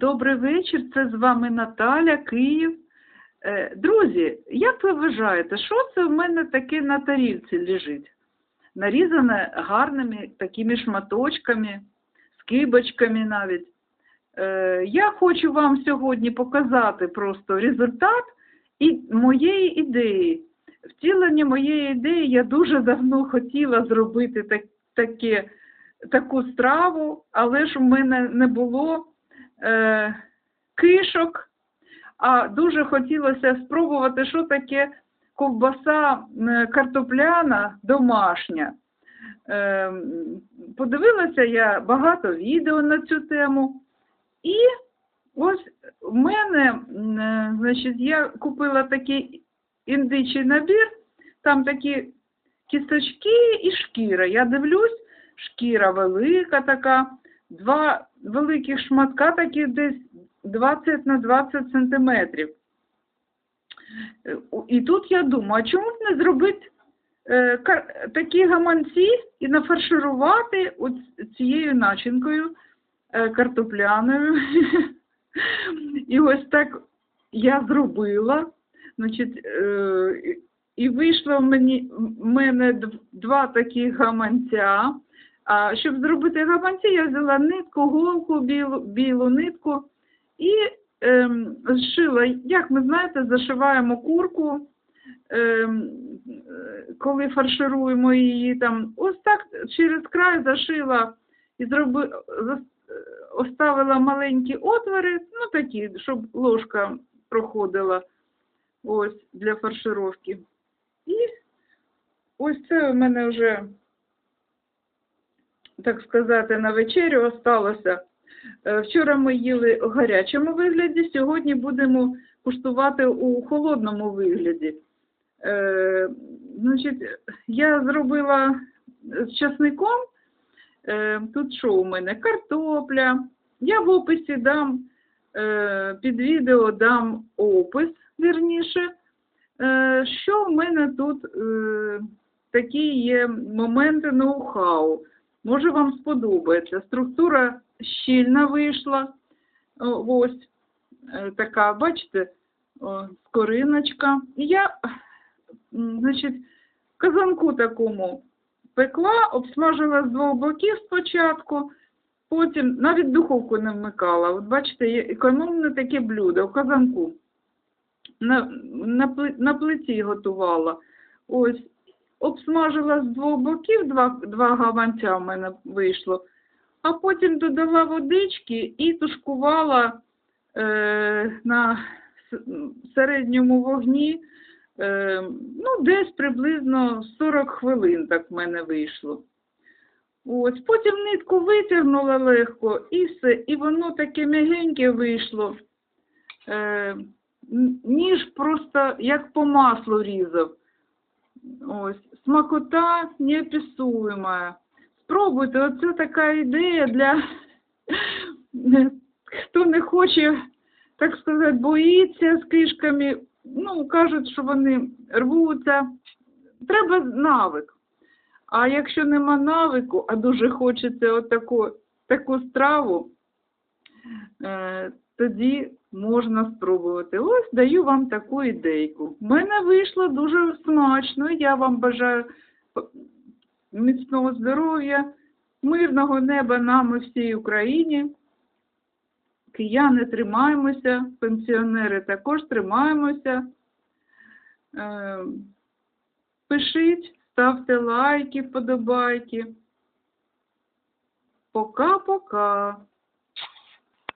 Добрий вечір, це з вами Наталя, Київ. Е, Друзі, як ви вважаєте, що це в мене таке на тарілці лежить? Нарізане гарними такими шматочками, скибочками навіть. Е, Я хочу вам сьогодні показати просто результат і моєї ідеї. Втілення моєї ідеї я дуже давно хотіла зробити так, таке, таку страву, але ж в мене не було е, кишок, а дуже хотілося спробувати, що таке ковбаса картопляна домашня. Е, подивилася я багато відео на цю тему. І ось в мене, е, значить, я купила такий індичий набір, там такі кісточки і шкіра. Я дивлюсь, шкіра велика така, два великих шматка, такі десь 20 на 20 сантиметрів. Е, І тут я думаю, а чому б не зробити е, такі гаманці і нафарширувати цією начинкою е, картопляною. І ось так я зробила. Значить, і- вийшло в мене два такі гаманця. А щоб зробити гаманці, я взяла нитку, голку, білу, білу нитку і ем, зшила. Як ми знаєте, зашиваємо курку, ем, коли фаршируємо її там. Ось так через край зашила і зроби, оставила маленькі отвори, ну такі, щоб ложка проходила ось для фаршировки. І ось це у мене вже, так сказати, на вечерю осталося. Е, Вчора ми їли у гарячому вигляді, сьогодні будемо куштувати у холодному вигляді. Е, значить, я зробила з часником. Е, тут що у мене? Картопля. Я в описі дам е, під відео дам опис, вірніше, е, що в мене тут е, такі є моменти ноу-хау. Може вам сподобається. Структура щільна вийшла. Ось е, така, бачите, скориночка. І я, значить, в казанку такому пекла, обсмажила з двох боків спочатку, потім навіть духовку не вмикала. От бачите, економне таке блюдо в казанку. На, на, на плиті готувала. Ось, обсмажила з двох боків, два, два гаванця в мене вийшло, а потім додала водички і тушкувала е, на середньому вогні Е, ну, десь приблизно 40 хвилин так в мене вийшло. Ось, потім нитку витягнула легко і все, і воно таке м'ягеньке вийшло. Е, ніж просто як по маслу різав. Ось, смакота неописуема. Спробуйте, оце така ідея для хто не хоче, так сказати, боїться з кишками. Ну, кажуть, що вони рвуться. Треба навик. А якщо нема навику, а дуже хочеться отаку таку страву, е, тоді можна спробувати. Ось даю вам таку ідейку. В мене вийшло дуже смачно. Я вам бажаю міцного здоров'я, мирного неба нам і всій Україні. Кияни тримаємося, пенсіонери також тримаємося. Е, Пишіть, ставте лайки, вподобайки. Пока-пока.